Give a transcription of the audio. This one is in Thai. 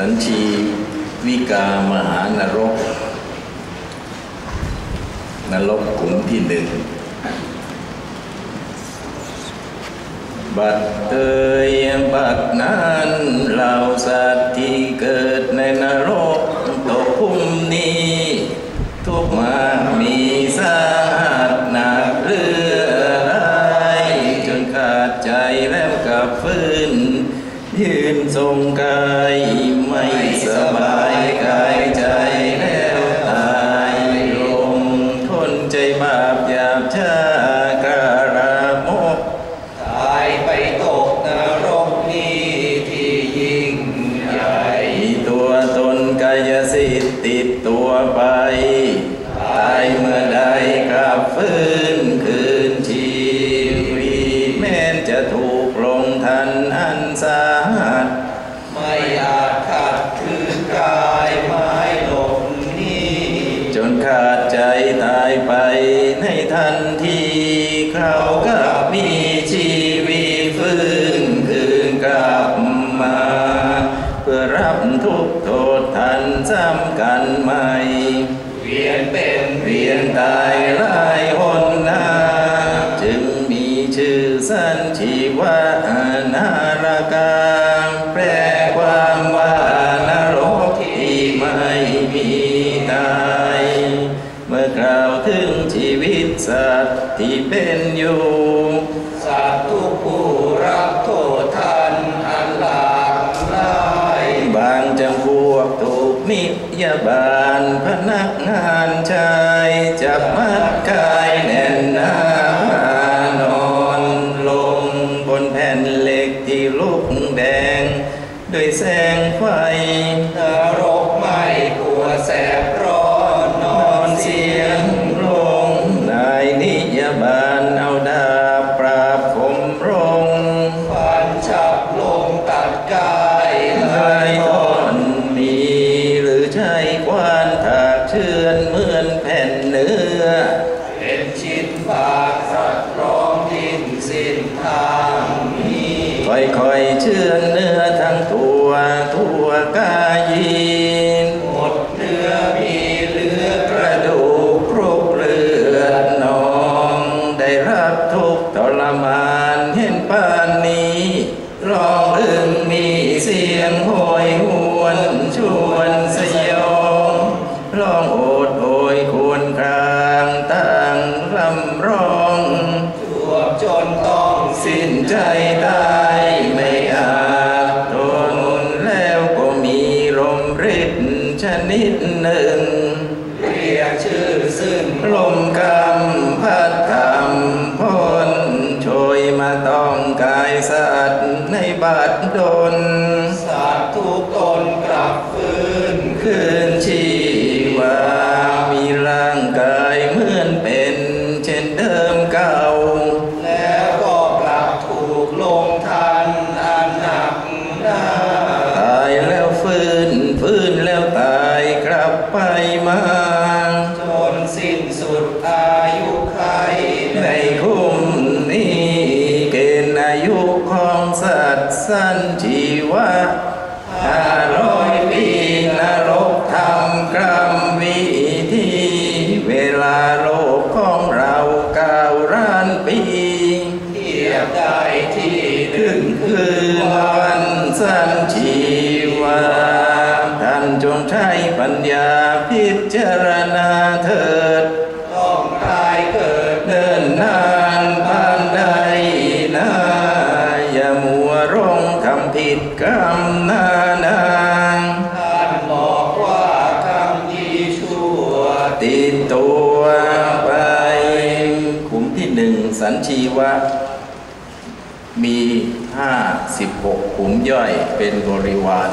สันชีวิกามหานรก นรกขุมที่หนึ่ง บัดเตยบัดนั้น ตัวไป ตายเมื่อใดกลับฟื้นคืนชีวิตแม้นจะถูกลงทันอันสาหัสไม่อาจขัดคืนกายไม้หลบหนี้ จนขาดใจตายไปในทันทีเขาก็มีชีวิตฟื้นคืนกลับมา เพื่อรับทุกข์โท ษทันซ้ำกันใหม่ เวียนเป็นเวียนตายหลายหนนาจึงมีชื่อสั้นชีวะนารากาแปลความว่านรกที่ไม่มีตาย เมื่อกล่าวถึงชีวิตสัตว์ที่เป็นอยู่ พนักงานชายจับมัดกายแน่นหนานอนลงบนแผ่นเหล็กที่ลุกแดง ด้วยแสงไฟนรกไม่กลัวแสบรากสัตว์ร้องดิ้นสิ้นทางนี้ค่อยๆเชื่อเนื้อทั้งตัวทั่วกายยินหมดเนื้อมีเหลือกระดูกครุกเลือดนอง ได้รับทุกทรมานเห็นปานนี้ร้องอึงมีเสียงโหยหวนชวนสยองร้องโอด นฟื้นแล้วตายกลับไปมาจนสิ้นสุดอายุไขในคุ้มนี้เกณฑ์อายุของสัตว์สั้นชีวะห้าร้อยปีนรกทำกรรมวิธีเวลาโลกของเราเก้าล้านปีเทียบได้ที่หนึ่งคืนวันสั้นชี ปัญญาพิจารณาเถิดต้องตายเกิดเดินนานปานใดนะอย่ามัวร้องคำผิดกรรมนานางท่านบอกว่าคำดีชั่วติดตัวไปขุมที่หนึ่งสัญชีวะ มีห้าสิบหกขุมย่อยเป็นบริวาร